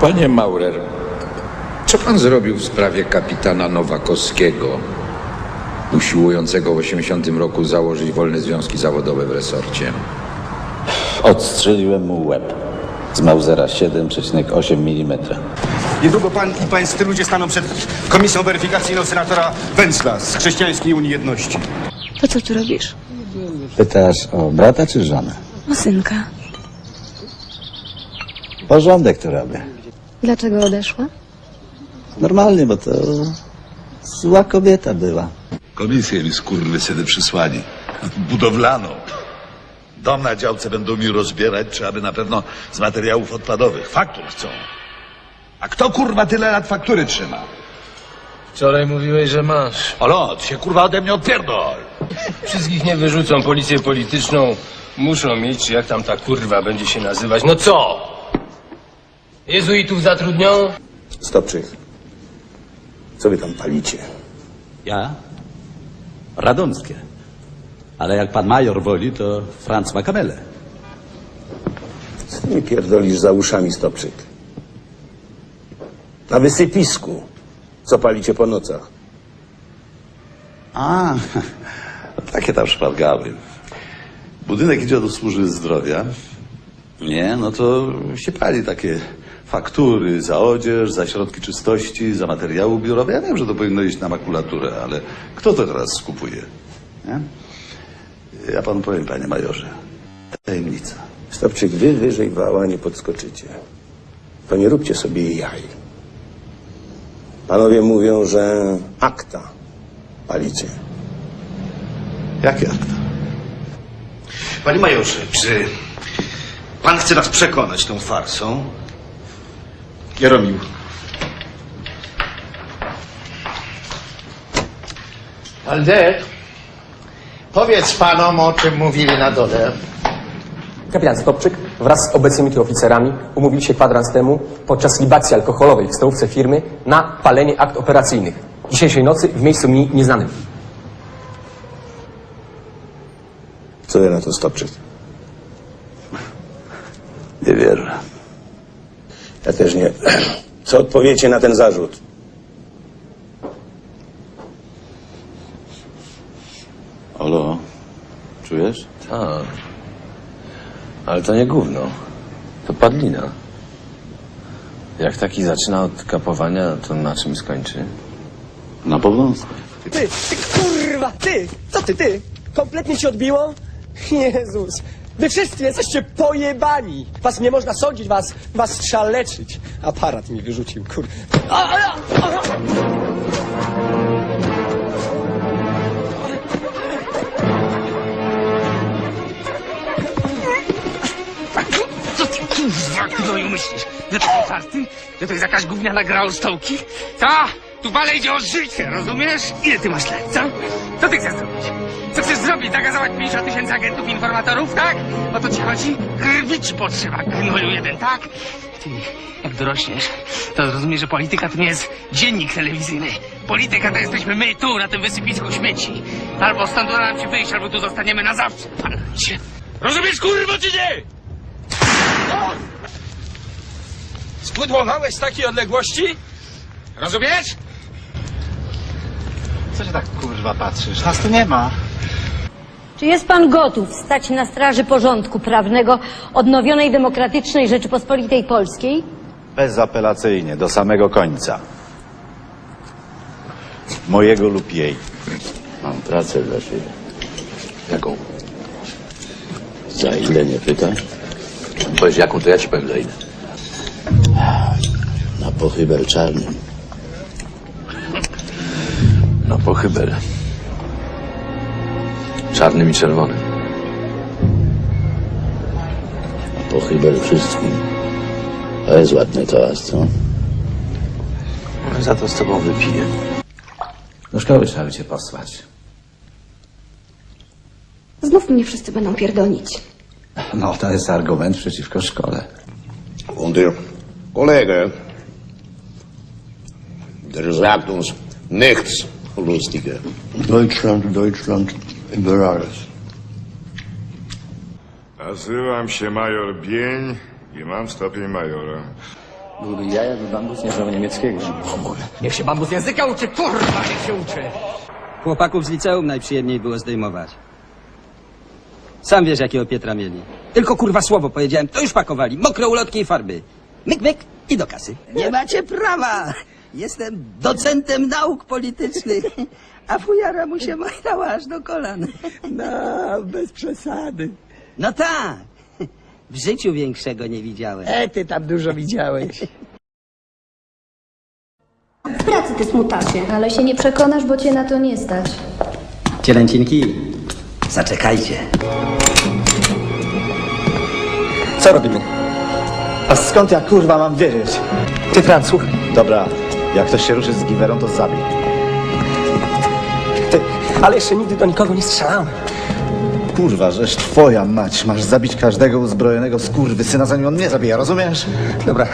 Panie Maurer, co pan zrobił w sprawie kapitana Nowakowskiego, usiłującego w 80 roku założyć wolne związki zawodowe w resorcie? Odstrzeliłem mu łeb z Mausera 7,8 mm. Niedługo pan i pańscy ludzie staną przed komisją weryfikacyjną senatora Węcla z Chrześcijańskiej Unii Jedności. To co tu robisz? Pytasz o brata czy żonę? O synka. Porządek to robię. Dlaczego odeszła? Normalnie, bo to zła kobieta była. Komisję mi skurwysyny przysłali. Budowlaną. Dom na działce będą mi rozbierać, czy aby na pewno z materiałów odpadowych. Faktur chcą. A kto kurwa tyle lat faktury trzyma? Wczoraj mówiłeś, że masz. Olo, ty się kurwa ode mnie odpierdol. Wszystkich nie wyrzucą, policję polityczną muszą mieć, czy jak tam ta kurwa będzie się nazywać. No co? Jezuitów zatrudnią? Stopczyk. Co wy tam palicie? Ja? Radomskie. Ale jak pan major woli, to Franz Makamele. Co mi pierdolisz za uszami, Stopczyk? Na wysypisku. Co palicie po nocach? A, takie tam szpargały. Budynek idzie do służby zdrowia. Nie, no to się pali takie faktury za odzież, za środki czystości, za materiały biurowe. Ja wiem, że to powinno iść na makulaturę, ale kto to teraz skupuje? Nie? Ja panu powiem, panie majorze. Tajemnica. Stopczyk, wy wyżej wała nie podskoczycie. To nie róbcie sobie jaj. Panowie mówią, że akta palicie. Jakie akta? Panie majorze, czy pan chce nas przekonać tą farsą? Jeromił. Alde, powiedz panom, o czym mówili na dole. Kapitan Stopczyk wraz z obecnymi tu oficerami umówili się kwadrans temu podczas libacji alkoholowej w stołówce firmy na palenie akt operacyjnych. Dzisiejszej nocy w miejscu mi nieznanym. Co ty na to, Stopczyk? Nie wierzę. Ja też nie. Co odpowiecie na ten zarzut? Olo, czujesz? Tak. Ale to nie gówno. To padlina. Jak taki zaczyna od kapowania, to na czym skończy? Na powązku. Ty, ty kurwa, ty! Co ty, ty? Kompletnie ci odbiło? Jezus! Wy wszyscy jesteście pojebani! Was nie można sądzić, was, was trzeba leczyć. Aparat mi wyrzucił, kur... Co ty kurwa gnoju myślisz? Że to otwarty? Że to jest jakaś gówniana gra o stołki? Co? Tu bale idzie o życie, rozumiesz? Ile ty masz lat, co? Co ty chcesz zrobić? Zagazować 50 tysięcy agentów informatorów, tak? O to ci chodzi? Krwi potrzeba, gnoju jeden, tak? Ty, jak dorośniesz, to zrozumiesz, że polityka to nie jest dziennik telewizyjny. Polityka to jesteśmy my tu, na tym wysypisku śmieci. Albo stąd uda nam się wyjść, albo tu zostaniemy na zawsze. Panowie. Rozumiesz, kurwa, czy nie? Spudłowałeś z takiej odległości? Rozumiesz? Co się tak kurwa patrzysz? Nas tu nie ma. Czy jest pan gotów stać na straży porządku prawnego odnowionej demokratycznej Rzeczypospolitej Polskiej? Bezapelacyjnie, do samego końca. Mojego lub jej. Mam pracę dla ciebie. Jaką? Za ile nie pytasz? Powiedz jaką, to ja ci powiem za ile. Na pochybel czarnym. No pochybel. Czarnym i czerwonym. Pochybel wszystkim. To jest ładny toast, co? Za to z tobą wypiję. Do szkoły trzeba by cię posłać. Znów mnie wszyscy będą pierdolić. No, to jest argument przeciwko szkole. Und der Kollege, der sagt uns nichts Lustiges. Deutschland, Deutschland über alles. Nazywam się major Bień i mam stopień majora. Byłby ja, jakby bambus nie znał niemieckiego. Niech się bambus języka uczy, kurwa, niech się uczy. Chłopaków z liceum najprzyjemniej było zdejmować. Sam wiesz, jakiego Pietra mieli. Tylko kurwa słowo powiedziałem, to już pakowali. Mokre ulotki i farby. Myk, myk i do kasy. Nie macie prawa. Jestem docentem nauk politycznych. A fujara mu się majtała aż do kolan. No, bez przesady. No tak. W życiu większego nie widziałem. E, ty tam dużo widziałeś. W pracy ty smutacie. Ale się nie przekonasz, bo cię na to nie stać. Cielęcinki, zaczekajcie. Co robimy? A skąd ja kurwa mam wiedzieć? Ty, Franc, słuchaj. Dobra, jak ktoś się ruszy z giwerą, to zabij. Ty, ale jeszcze nigdy do nikogo nie strzelałem. Kurwa, żeż twoja mać. Masz zabić każdego uzbrojonego skurwysyna, zanim on mnie zabija, rozumiesz? Dobra,